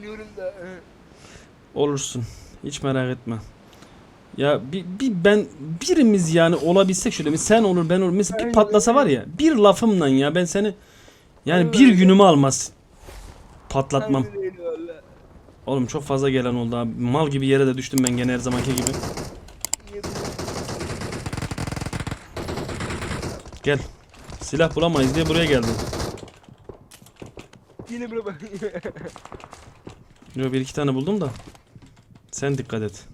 dinliyorum da. Olursun. Hiç merak etme. Ya bir, bir ben birimiz yani olabilsek şöyle bir sen olur ben olur. Mesela bir patlasa var ya bir lafımla ya ben seni yani bir günümü almaz. Patlatmam. Oğlum çok fazla gelen oldu abi. Mal gibi yere de düştüm ben gene her zamanki gibi. Gel. Silah bulamayız diye buraya geldim. Yine buraya. Yo bir iki tane buldum da. Sen dikkat et.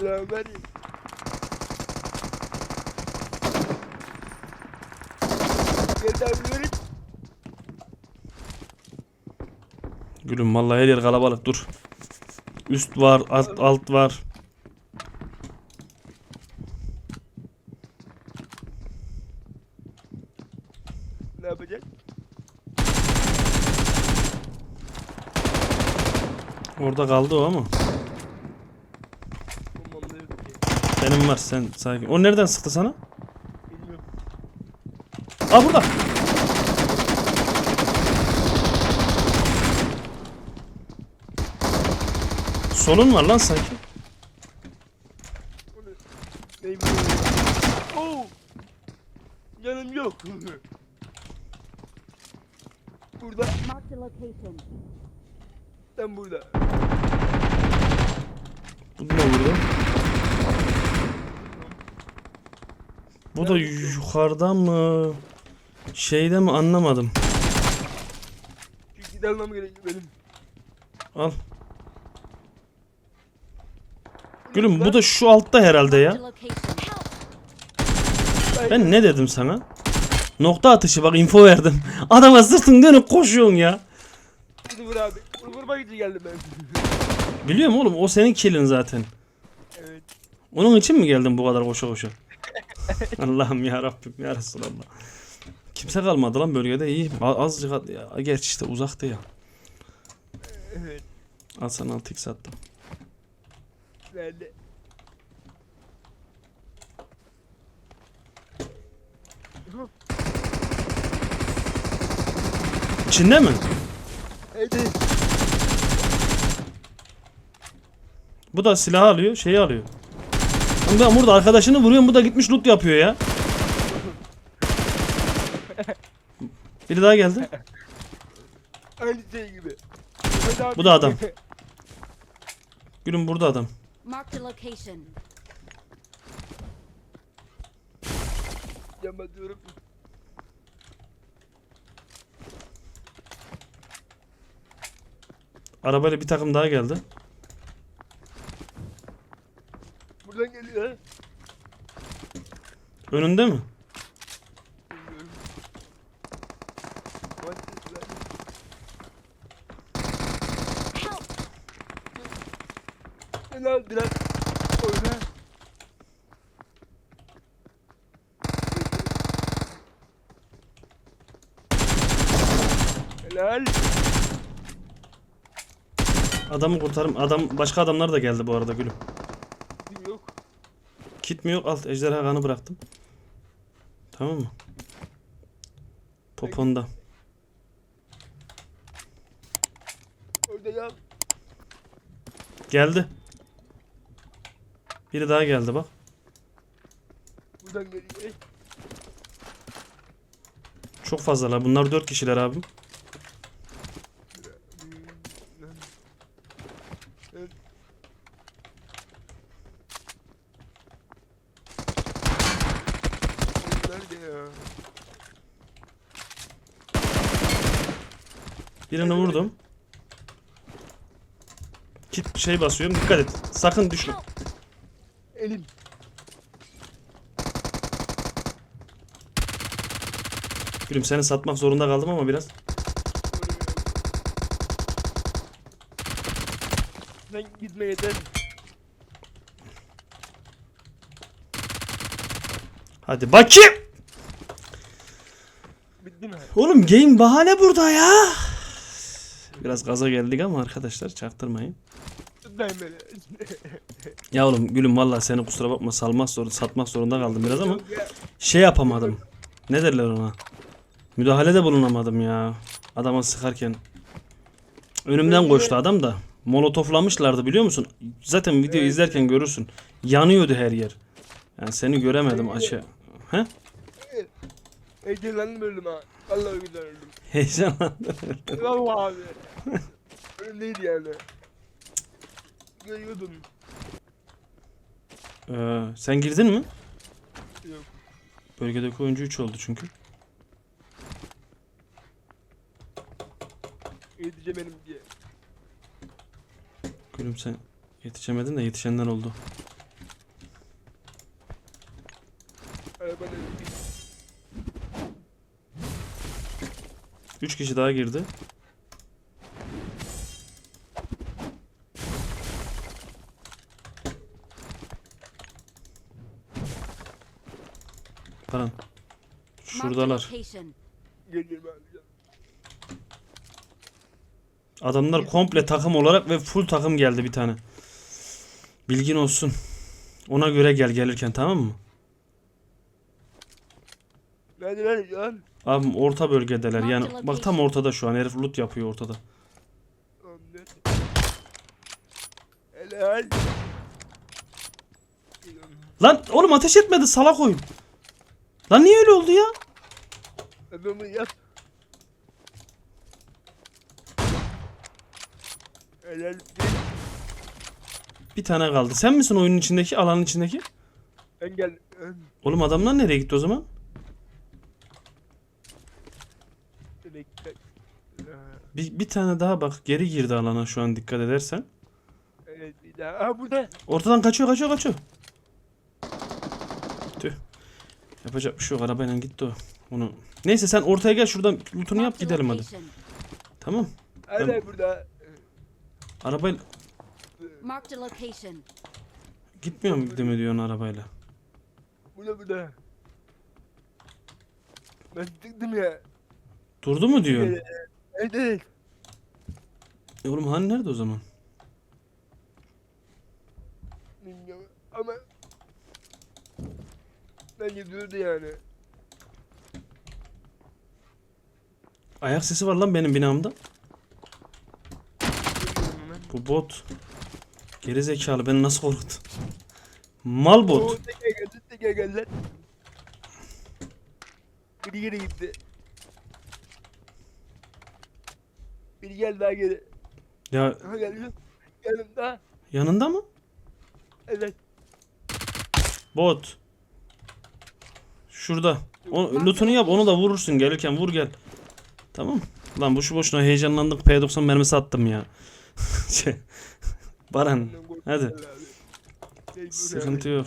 Abi verin. Gülüm vallahi her yer kalabalık dur. Üst var, alt, alt var. Ne yapacak? Orada kaldı o ama. Benim var sen sakin. O nereden sıktı sana? Bilmiyorum. Aa burada. Solun var lan sanki. O ne? Ne bileyim. Oo! Canım yok. burada. Tam burada. Bu da vurdu. Bu da yukarıda mı? Şeyde mi anlamadım. Çünkü almam gerekiyor benim. Al. Gülüm bu da şu altta herhalde ya. Ben ne dedim sana? Nokta atışı bak info verdim. Adama sırtın dönüp koşuyorsun ya. Hadi vur abi. Vur vurmak için geldim ben. Biliyorum oğlum o senin killin zaten. evet. Onun için mi geldin bu kadar koşa koşa? Allah'ım ya Rabbim ya Resulallah. Kimse kalmadı lan bölgede iyi. Azıcık at- ya. Gerçi işte uzaktı ya. Evet. Al sana 6x attım. Nerede? İçinde mi? Hadi. Bu da silah alıyor, şeyi alıyor. Ben burada arkadaşını vuruyorum, bu da gitmiş loot yapıyor ya. Biri daha geldi. Aynı şey gibi. Bu da adam. Gülüm burada adam. Marked a location. Arabayla bir takım daha geldi. Buradan geliyor ha. Önünde mi? Helal biraz oyna. Helal. Adamı kurtarım. Adam başka adamlar da geldi bu arada gülüm. Yok. Kit mi yok? Alt ejderha kanı bıraktım. Tamam mı? Poponda. Geldi. Biri daha geldi bak. Buradan geliyor. Çok fazlalar. Bunlar dört kişiler abim. Nerede ya? Birini vurdum. Kit şey basıyorum. Dikkat et. Sakın düşme. Elim. Gülüm seni satmak zorunda kaldım ama biraz. Sen gitme yeter. Hadi bakayım. Bitti mi? Oğlum game bahane burada ya. Biraz gaza geldik ama arkadaşlar çaktırmayın. Tutmayın beni. Ya oğlum gülüm vallahi seni kusura bakma salmak zor satmak zorunda kaldım biraz ama şey yapamadım. Ne derler ona? Müdahalede bulunamadım ya. Adama sıkarken. Önümden koştu adam da. Molotoflamışlardı biliyor musun? Zaten video Evet. izlerken görürsün. Yanıyordu her yer. Yani seni göremedim aşağı. He? Heyecanlandım öldüm ha. Vallahi öldüm. Heyecanlandım. Vallahi abi. Öyleydi yani. Görüyordum. Ee, sen girdin mi? Yok. Bölgedeki oyuncu 3 oldu çünkü. Yetişe benim diye. Gülüm sen yetişemedin de yetişenler oldu. Arabanın 3 kişi daha girdi. Abi. Adamlar komple takım olarak ve full takım geldi bir tane. Bilgin olsun. Ona göre gel gelirken tamam mı? Abim orta bölgedeler. Yani bak tam ortada şu an. Herif loot yapıyor ortada. Lan oğlum ateş etmedi salak oyun. Lan niye öyle oldu ya? Adamı yap. Helal. Bir tane kaldı. Sen misin oyunun içindeki, alanın içindeki? Ben gel. Oğlum adamlar nereye gitti o zaman? Bir, bir tane daha bak geri girdi alana şu an dikkat edersen. Evet bir daha. Aa burada. Ortadan kaçıyor kaçıyor kaçıyor. Tüh. Yapacak bir şey yok arabayla gitti o. Onu. Neyse sen ortaya gel şuradan lootunu yap gidelim hadi. Tamam. Hala burada. Arabayla Marked a location. gitmiyor mu diyorsun arabayla? Burada burada. Ben çıktım ya. Durdu mu diyor? Evet evet. E oğlum hani nerede o zaman? Bilmiyorum ama bence durdu yani. Ayak sesi var lan benim binamda. Bu bot. Geri zekalı beni nasıl korkuttu? Mal bot. Biri geri gitti. Biri geldi daha geri. Ya Aha geldi. Yanımda. yanında mı? Evet. Bot. Şurada. O, lootunu yap onu da vurursun gelirken vur gel. Tamam. Lan boşu boşuna heyecanlandık P90 mermisi attım ya. şey. Baran hadi. Sıkıntı yok.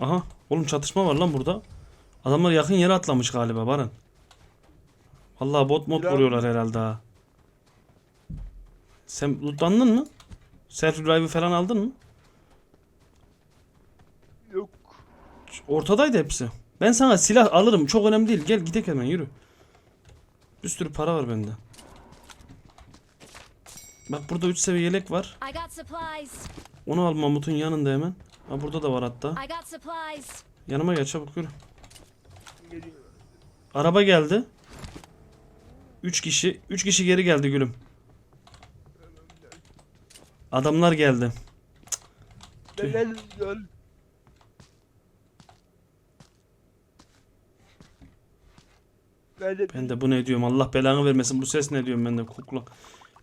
Aha. Oğlum çatışma var lan burada. Adamlar yakın yere atlamış galiba Baran. Vallahi bot mod vuruyorlar herhalde ha. Sen lootlandın mı? Self revive'ı falan aldın mı? Yok. Ortadaydı hepsi. Ben sana silah alırım. Çok önemli değil. Gel gidelim hemen yürü. Bir sürü para var bende. Bak burada 3 seviye yelek var. Onu al Mamut'un yanında hemen. Ha burada da var hatta. Yanıma gel çabuk yürü. Araba geldi. 3 kişi. 3 kişi geri geldi gülüm. Adamlar geldi. Tüh. Nerede? Ben de bu ne diyorum Allah belanı vermesin bu ses ne diyorum ben de kukla.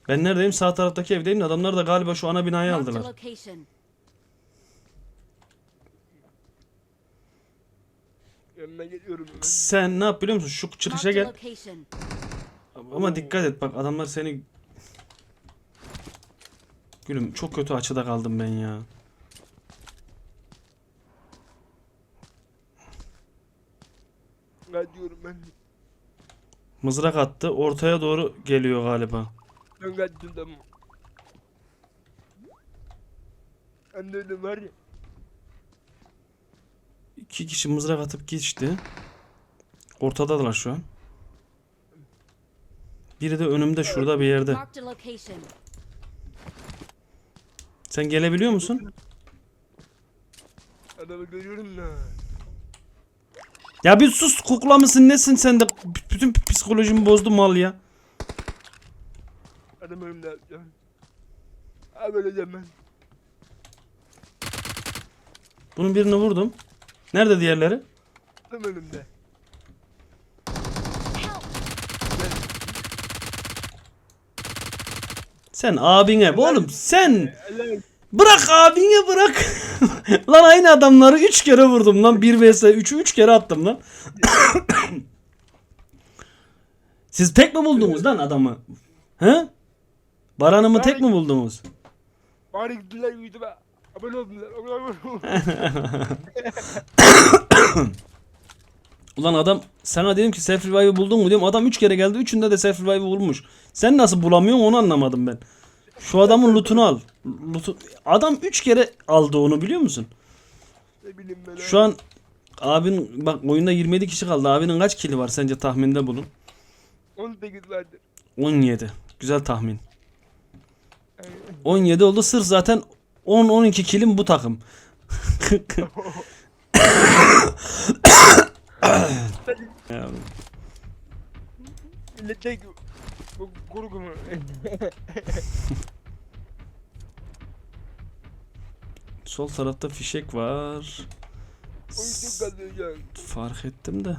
Ben neredeyim sağ taraftaki evdeyim de adamlar da galiba şu ana binayı Marked a aldılar. location. Yanına geliyorum hemen. Sen ne yap biliyor musun? Şu çıkışa a gel. location. Ama dikkat et bak adamlar seni Gülüm çok kötü açıda kaldım ben ya. Ben diyorum ben. Mızrak attı. Ortaya doğru geliyor galiba. Ben kaçtım tamam. Ben de öyle var ya. İki kişi mızrak atıp geçti. Ortadalar şu an. Biri de önümde şurada bir yerde. Sen gelebiliyor musun? Adamı görüyorum da. Ya bir sus kukla mısın nesin sen de bütün psikolojimi bozdu mal ya. Adam yapacağım. Abi öleceğim ben. Bunun birini vurdum. Nerede diğerleri? Adam önümde. Help! Sen abine oğlum sen. bırak abine bırak. lan aynı adamları 3 kere vurdum lan 1 vs 3'ü 3 kere attım lan. Siz tek mi buldunuz lan adamı? He? Baran'ımı tek mi buldunuz? Bari gittiler YouTube'a. Abone oldular. Ulan adam sana dedim ki self revive'ı buldun mu diyorum. Adam 3 kere geldi. Üçünde de self revive'ı bulmuş. Sen nasıl bulamıyorsun onu anlamadım ben. Şu adamın lootunu al. Lootu... Adam 3 kere aldı onu biliyor musun? Ne bileyim ben. Şu an abin bak oyunda 27 kişi kaldı. Abinin kaç kili var sence tahminde bulun. 18 vardı. 17. Güzel tahmin. 17 oldu. Sırf zaten 10-12 kilim bu takım. Ya, Millet bu kurgu mu? sol tarafta fişek var. Fark ettim de.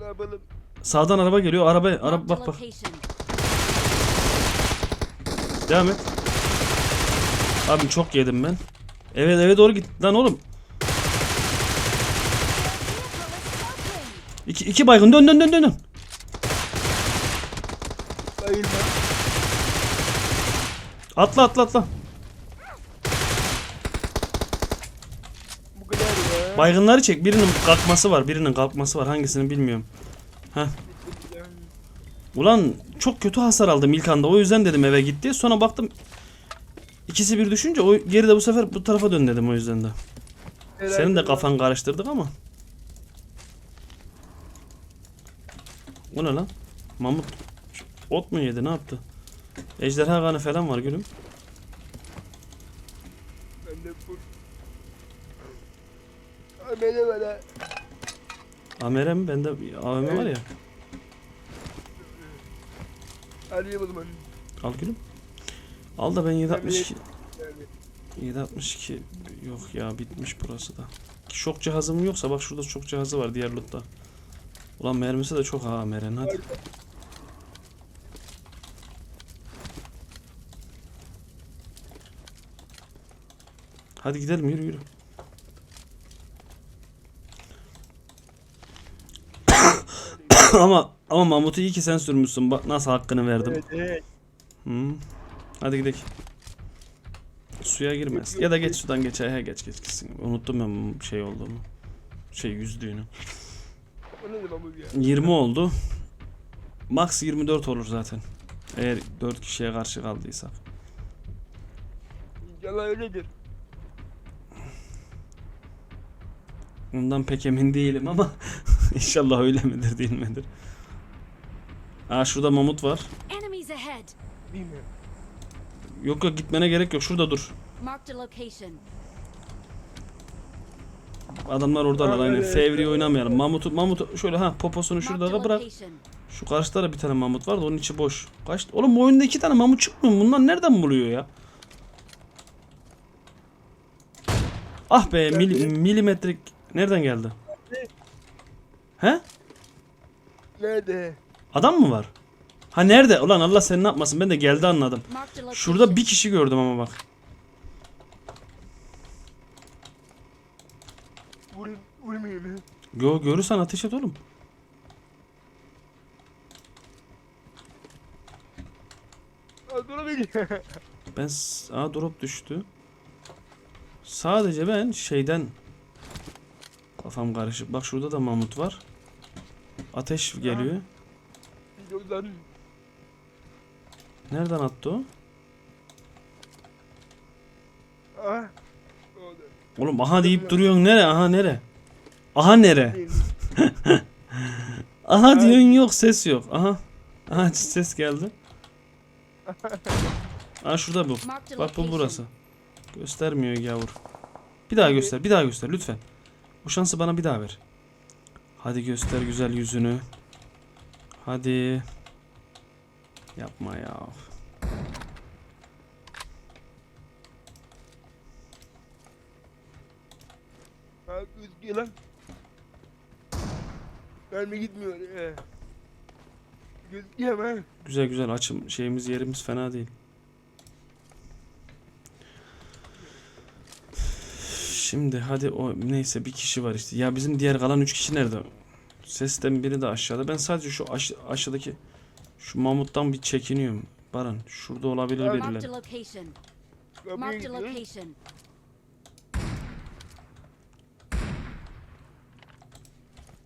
Ne yapalım? Sağdan araba geliyor. Araba araba bak bak. Devam et. Abi çok yedim ben. Evet eve doğru git lan oğlum. İki, iki baygın dön dön dön dön. dön. Bayılma. Atla atla atla. Bu kadar ya. Baygınları çek. Birinin kalkması var. Birinin kalkması var. Hangisini bilmiyorum. Heh. Ulan çok kötü hasar aldım ilk anda. O yüzden dedim eve gitti. Sonra baktım ikisi bir düşünce o geri de bu sefer bu tarafa dön dedim o yüzden de. Helal Senin de kafan karıştırdık ama. O ne lan? Mamut ot mu yedi ne yaptı? Ejderha kanı falan var gülüm. Ben de full. Amele ha. Amere mi? Bende AVM var ya. Arayayım o zaman. Al gülüm. Al da ben 762 Yani. 762 yok ya bitmiş burası da. Şok cihazım yoksa bak şurada şok cihazı var diğer lootta. Ulan mermisi de çok ha Amer'in hadi. Hadi gidelim yürü yürü. ama ama Mahmut'u iyi ki sen sürmüşsün. Bak nasıl hakkını verdim. Evet evet. Hı. Hadi gidelim. Suya girmez. Ya da geç sudan geç. He geç geç gitsin. Unuttum ben şey olduğunu. Şey yüzdüğünü. O ne zaman bu ya? 20 oldu. Max 24 olur zaten. Eğer 4 kişiye karşı kaldıysak. İnşallah öyledir. Ondan pek emin değilim ama inşallah öyle midir değil midir? Aa şurada mamut var. Bilmiyorum. Yok yok gitmene gerek yok. Şurada dur. Adamlar oradalar aynen. evet, Fevri evet. oynamayalım. Mamutu Mamutu şöyle ha poposunu şurada da bırak. Şu karşıda da bir tane mamut var da onun içi boş. Kaç Oğlum bu oyunda iki tane mamut çıkmıyor. mu? Bunlar nereden buluyor ya? Ah be mil, milimetrik nereden geldi? He? Nerede? Adam mı var? Ha nerede? Ulan Allah seni ne yapmasın ben de geldi anladım. Şurada bir kişi gördüm ama bak. Vurayım, vurmayayım? Gö görürsen ateş et oğlum. Ben Aa drop düştü. Sadece ben şeyden kafam karışık. Bak şurada da mamut var. Ateş geliyor. Nereden attı o? Ah. Oğlum aha deyip duruyorsun nere? Aha nere? Aha nere? Aha diyorsun yok ses yok. Aha. Aha ses geldi. Aa şurada bu. Bak bu burası. Göstermiyor yavur. Bir daha göster. Bir daha göster lütfen. Bu şansı bana bir daha ver. Hadi göster güzel yüzünü. Hadi. Yapma ya. Ha gözüküyor lan. Verme gitmiyor. Gözüküyor hemen. Güzel güzel açım şeyimiz yerimiz fena değil. Şimdi hadi o neyse bir kişi var işte. Ya bizim diğer kalan 3 kişi nerede? Sesten biri de aşağıda. Ben sadece şu aş- aşağıdaki şu mamuttan bir çekiniyorum. Baran şurada olabilir birileri.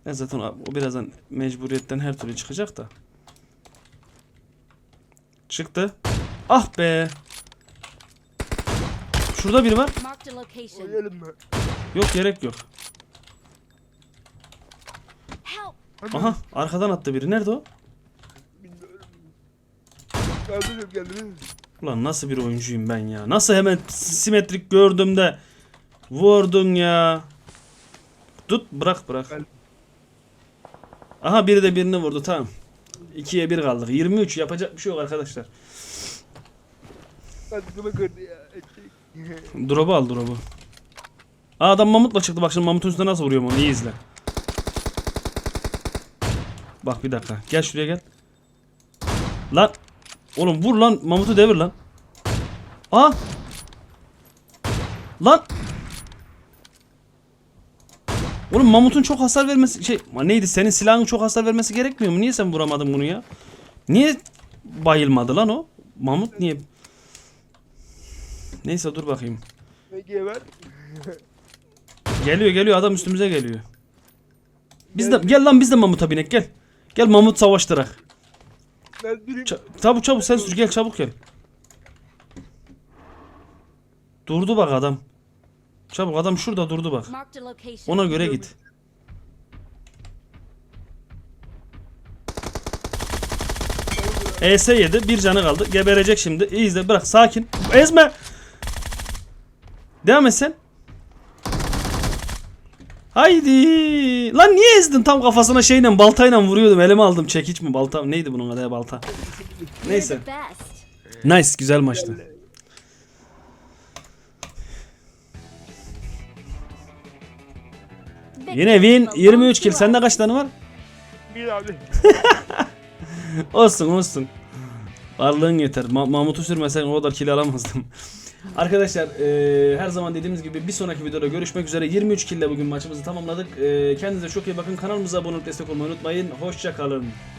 Ben zaten o birazdan mecburiyetten her türlü çıkacak da. Çıktı. Ah be. Şurada biri var. Marked a location. Oynayalım mı? Yok gerek yok. Help! Hadi. Aha arkadan attı biri. Nerede o? Bilmiyorum. Kaldırıyorum kendimi. Ulan nasıl bir oyuncuyum ben ya. Nasıl hemen simetrik gördüm de vurdun ya. Tut bırak bırak. Aha biri de birini vurdu tamam. 2'ye 1 kaldık. 23 yapacak bir şey yok arkadaşlar. Eşek. Drop'u al drop'u. Aa adam mamutla çıktı bak şimdi mamutun üstüne nasıl vuruyorum onu iyi izle. Bak bir dakika gel şuraya gel. Lan. Oğlum vur lan mamutu devir lan. Aa. Lan. Oğlum mamutun çok hasar vermesi şey neydi senin silahın çok hasar vermesi gerekmiyor mu? Niye sen vuramadın bunu ya? Niye bayılmadı lan o? Mamut niye? Neyse dur bakayım. Peki ver. Geliyor geliyor adam üstümüze geliyor. Biz de gel lan biz de mamuta binek gel. Gel mamut savaştırak. Ben durayım. Ç- çabuk çabuk sen sür gel çabuk gel. Durdu bak adam. Çabuk adam şurada durdu bak. Ona göre git. ES yedi. Bir canı kaldı. Geberecek şimdi. İyi izle. Bırak. Sakin. Ezme. Devam et sen. Haydi. Lan niye ezdin? Tam kafasına şeyle baltayla vuruyordum. Elime aldım. Çekiç mi? Balta? Neydi bunun adı ya balta? Neyse. Nice. Güzel maçtı. Yine win. 23 kill. Sende kaç tane var? Bir abi. Olsun olsun. Varlığın yeter. Ma- Mahmut'u sürmesen o kadar kill alamazdım. Arkadaşlar eee, her zaman dediğimiz gibi bir sonraki videoda görüşmek üzere. 23 kill ile bugün maçımızı tamamladık. Eee, kendinize çok iyi bakın. Kanalımıza abone olup destek olmayı unutmayın. Hoşça kalın.